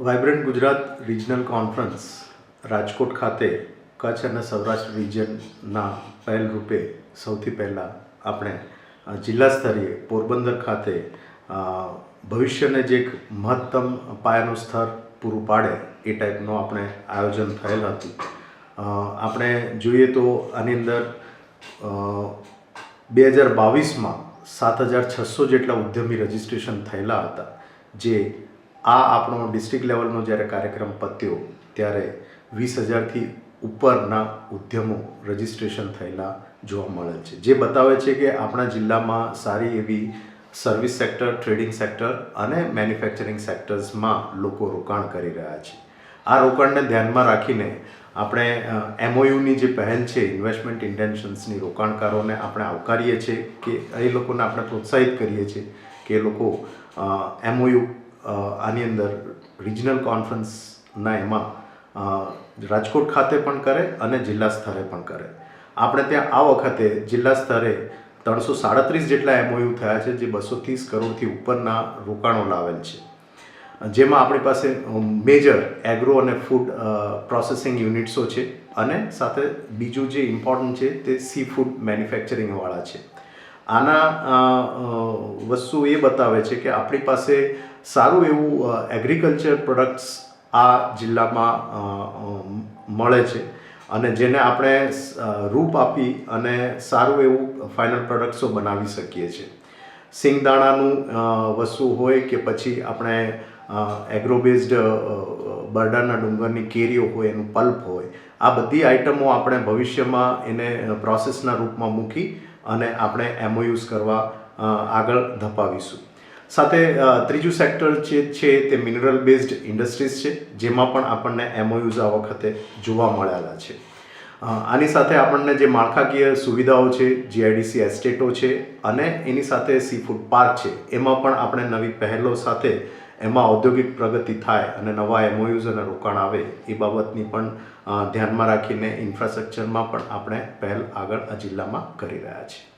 Vibrant Gujarat regional conference, Rajkot ખાતે કચ્છ અને સૌરાષ્ટ્ર રિજનના પહેલ રૂપે સૌથી પહેલાં આપણે જિલ્લા સ્તરીય પોરબંદર ખાતે ભવિષ્યને જે એક મહત્તમ પાયાનું સ્તર પૂરું પાડે એ ટાઈપનું આપણે આયોજન થયેલ હતું. આપણે જોઈએ તો આની અંદર બે હજાર બાવીસમાં સાત હજાર છસો જેટલા ઉદ્યમી રજિસ્ટ્રેશન થયેલા હતા, જે આ આપણો ડિસ્ટ્રિક્ટ લેવલનો જ્યારે કાર્યક્રમ પત્યો, ત્યારે વીસ હજારથી ઉપરના ઉદ્યમો રજિસ્ટ્રેશન થયેલા જોવા મળે છે. જે બતાવે છે કે આપણા જિલ્લામાં સારી એવી સર્વિસ સેક્ટર, ટ્રેડિંગ સેક્ટર અને મેન્યુફેક્ચરિંગ સેક્ટર્સમાં લોકો રોકાણ કરી રહ્યા છે. આ રોકાણને ધ્યાનમાં રાખીને આપણે એમઓયુની જે પહેલ છે ઇન્વેસ્ટમેન્ટ ઇન્ટેન્શન્સની રોકાણકારોને આપણે આવકારીએ છીએ કે એ લોકોને આપણે પ્રોત્સાહિત કરીએ છીએ કે એ લોકો એમઓયુ આની અંદર રિજનલ કોન્ફરન્સના એમાં રાજકોટ ખાતે પણ કરે અને જિલ્લા સ્તરે પણ કરે. આપણે ત્યાં આ વખતે જિલ્લા સ્તરે ત્રણસો સાડત્રીસ જેટલા એમઓયુ થયા છે, જે બસો ત્રીસ કરોડથી ઉપરના રોકાણો લાવેલ છે. જેમાં આપણી પાસે મેજર એગ્રો અને ફૂડ પ્રોસેસિંગ યુનિટ્સો છે અને સાથે બીજું જે ઇમ્પોર્ટન્ટ છે તે સી ફૂડ મેન્યુફેક્ચરિંગવાળા છે. આના વસ્તુ એ બતાવે છે કે આપણી પાસે સારું એવું એગ્રીકલ્ચર પ્રોડક્ટ્સ આ જિલ્લામાં મળે છે. અને જેને આપણે રૂપ આપી અને સારું એવું ફાઇનલ પ્રોડક્ટ્સો બનાવી શકીએ છીએ. સિંગદાણાનું વસ્તુ હોય કે પછી આપણે એગ્રો બેઝડ બરડાના ડુંગરની કેરીઓ હોય, એનું પલ્પ હોય, આ બધી આઇટમો આપણે ભવિષ્યમાં એને પ્રોસેસના રૂપમાં મૂકી અને આપણે એમઓયુઝ કરવા આગળ ધપાવીશું. સાથે ત્રીજું સેક્ટર જે છે તે મિનરલ બેઝડ ઇન્ડસ્ટ્રીઝ છે, જેમાં પણ આપણને એમઓયુઝ આ વખતે જોવા મળેલા છે. આની સાથે આપણને જે માળખાકીય સુવિધાઓ છે જીઆઈડીસી એસ્ટેટો છે, અને એની સાથે સી ફૂડ પાર્ક છે, એમાં પણ આપણે નવી પહેલો સાથે એમાં ઔદ્યોગિક પ્રગતિ થાય અને નવા એમઓયુઝ અને રોકાણ આવે એ બાબતની પણ ધ્યાનમાં રાખીને ઇન્ફ્રાસ્ટ્રક્ચરમાં પણ આપણે પહેલ આગળ આ જિલ્લામાં કરી રહ્યા છીએ.